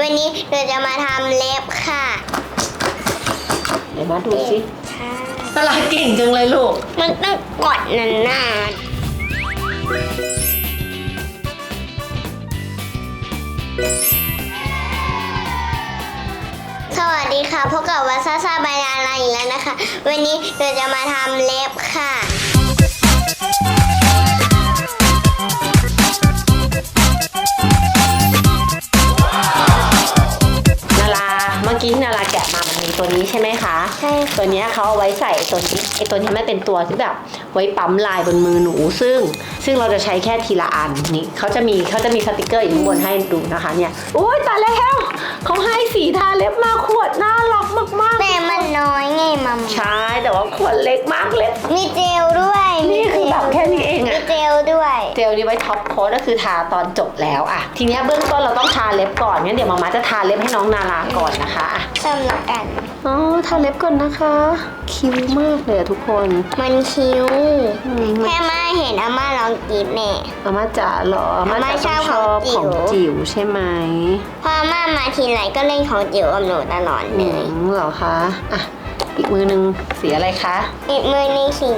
วันนี้เราจะมาทำเล็บค่ะเดี๋ยวมาดูสิใช่ตลาดเก่งจังเลยลูก มันต้องกดนานๆ สวัสดีค่ะพบกับวัซาซาบายาลาอีกแล้วนะคะ วันนี้เราจะมาทำเล็บค่ะ กี้ที่นาราแกะมามันมีตัวนี้ใช่ไหมคะใช่ค่ะตัวเนี้ยเขาเอาไว้ใส่ตัวนี้ไอตัวเนี้ยมันเป็นตัวที่แบบไว้ปั๊มลายบนมือหนูซึ่ง ซึ่งเราจะใช้แค่ทีละอันนี่เขาจะมีเขาจะมีสติกเกอร์อยู่ข้างบนให้ดูนะคะเนี่ยโอ้ยตายแล้วเขาให้สีทาเล็บมาขวดน่ารักมากแต่มันน้อยไงมัมๆใช่แต่ว่าขวดเล็กมากเล็กมีเจลด้วย นี่คือแบบแค่นี้เองมีอะ เจลด้วย เจลนี้ไว้ท็อปโค้ดก็คือทาตอนจบแล้วอะทีเนี้ยเบื้องต้นเราต้องทาเล็บก่อนงั้นเดี๋ยวมาม่าจะทาเล็บให้น้องนาราก่อนนะคะอะสำหรับกัน อ๋อทาเล็บก่อนนะคะ คิ้วมากเลยอะทุกคนมันคิ้วอืมแค่มาเห็นอาม่าลองกรีดแน่ อาม่าจ๋าเหรออาม่าอาม่าจ๋าชต้ออบงชอบของจิ๋ขวองจิ๋วใช่ไหมพออาม่ามาทีไรก็เล่นของจิ๋วกับหนูตลอดเลอืย มเหรอคะอะ อีกมือหนึงสีอะไรคะ อีกมือนี่สี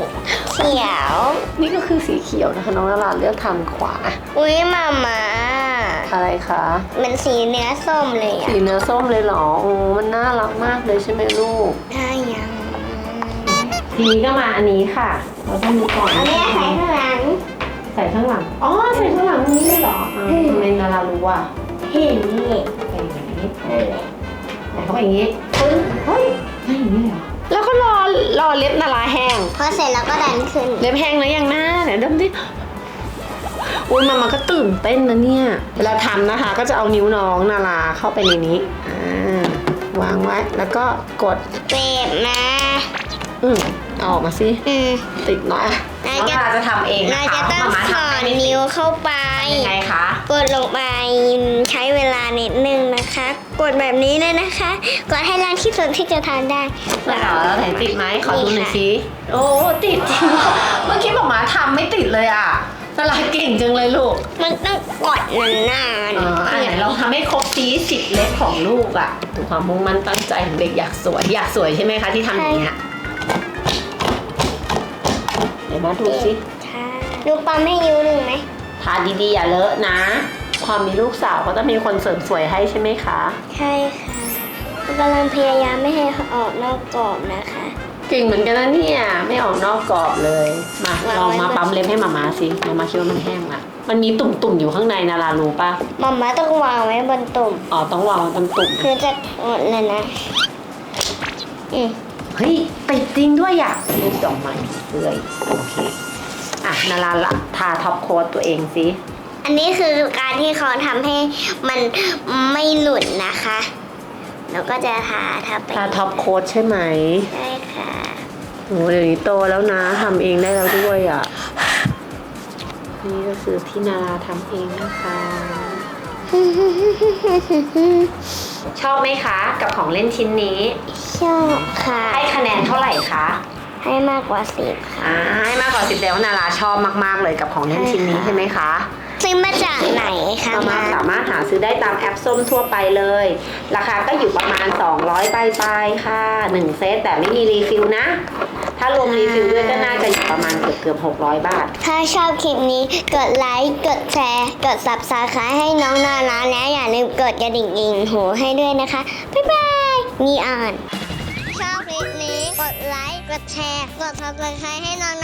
เขียว นี่ก็คือสีเขียวนะคะน้องนาราเลือกทางขวา อุ้ยมามาอะไรคะมันสีเนื้อส้มเลยอะสีเนื้อส้มเลยเหรอโอ้มันน่ารักมากเลยใช่ไหมลูกถ้ายังทีนี้ก็มาอันนี้ค่ะ เราต้องดูก่อนอันนี้ใส่ข้างหลัง ใส่ข้างหลัง อ๋อ ใส่ข้างหลังตรงนี้เลยเหรออ่าทำไมนารารู้อะเห็นนี่ใส่อย่างนี้เออใส่เข้าไปอย่างนี้ปึ้ง รอรอเล็บนาราแห้ง พอเสร็จแล้วก็ดันขึ้น เล็บแห้งแล้วยังนะเดี๋ยวดมดิอุ้ยมามาก็ตื่นเต้นนะเนี่ย เวลาทำนะคะ ก็จะเอานิ้วน้องนาราเข้าไปในนี้อ่าวางไว้แล้วก็กดเปบมาอืม เอาออกมาสิ อืม ติดหน่อยนายน้องจะนาราจะทำเองเรานะคะจะต้องมาสทำอให้นไม่ติดนิ้วเข้าไปยังไงคะ กดลงไปใช้เวลานิดนึงนะคะ กดแบบนี้เลยนะคะ กดให้แรงที่สุดที่จะทานได้ แล้วแล้วไหนติดไหมขอดูหน่อยสิโอ้ติดจริงเมื่อกี้หมอหมาทำไม่ติดเลยอะตลาดเก่งจังเลยลูกมันต้องกดนานอ๋ออันไหนลองทำให้ครบซีสิบเล็บของลูกอะถึงความมุ่งมั่นตั้งใจของเด็กอยากสวยอยากสวยใช่ไหมคะที่ทำอย่างเงี้ย เดี๋ยวมาดูสิๆค่ะดูปั๊มให้ยูหนึ่งไหมทาดีๆอย่าเลอะนะ ความมีลูกสาวก็ต้องมีคนเสริมสวยให้ใช่ไหมคะ ใช่ค่ะกำลังพยายามไม่ให้ออกนอกกรอบนะคะ เก่งเหมือนกันนะเนี่ยไม่ออกนอกกรอบเลย มาวางลองไว้มาบนปั๊มเล็บให้มามาสิมามาคิดว่ามันแห้งละมันมีตุ่มๆอยู่ข้างในนารารู้ปะมัมมาต้องวางไว้บนตุ่มอ๋อต้องวางไว้บนตุ่มคือจะหมดเลยนะอืม เฮ้ยติดจริงด้วยอะรูปดอกไม้เลยโอเคอะนาราละทาท็อปโค้ดตัวเองสิอันนี้คือการที่เขาทำให้มันไม่หลุดนะคะ แล้วก็จะทาทาไปทาท็อปโค้ดใช่ไหมใช่ค่ะโอ้เดี๋ยวนี้โตแล้วนะทำเองได้แล้วด้วยอะนี่ก็คือที่นาราทำเองนะคะ ชอบไหมคะ กับของเล่นชิ้นนี้ ชอบค่ะ ให้คะแนนเท่าไหร่คะ ให้มากกว่าสิบค่ะ อ่าให้มากกว่าสิบแล้วนาราชอบมากๆเลยกับของเล่นชิ้นนี้ใช่ค่ะใช่ไหมคะ ซื้อมาจากไหนคะสามารถสามารถหาซื้อได้ตามแอปส้มทั่วไปเลย ราคาก็อยู่ประมาณ 200ปลายๆค่ะ 1 เซตแต่ไม่มีรีฟิลนะ ถ้ารวมรีฟิลด้วยก็น่าจะอยู่ประมาณเกือบเกือบ600บาท ถ้าชอบคลิปนี้กดไลค์ กดแชร์ กด subscribe ให้น้องนาราและอย่าลืมกดกระดิ่งอิงหูให้ด้วยนะคะ บ๊ายบายมีอ่านชอบคลิปนี้กดไลค์ กดแชร์ กด subscribe ให้น้อง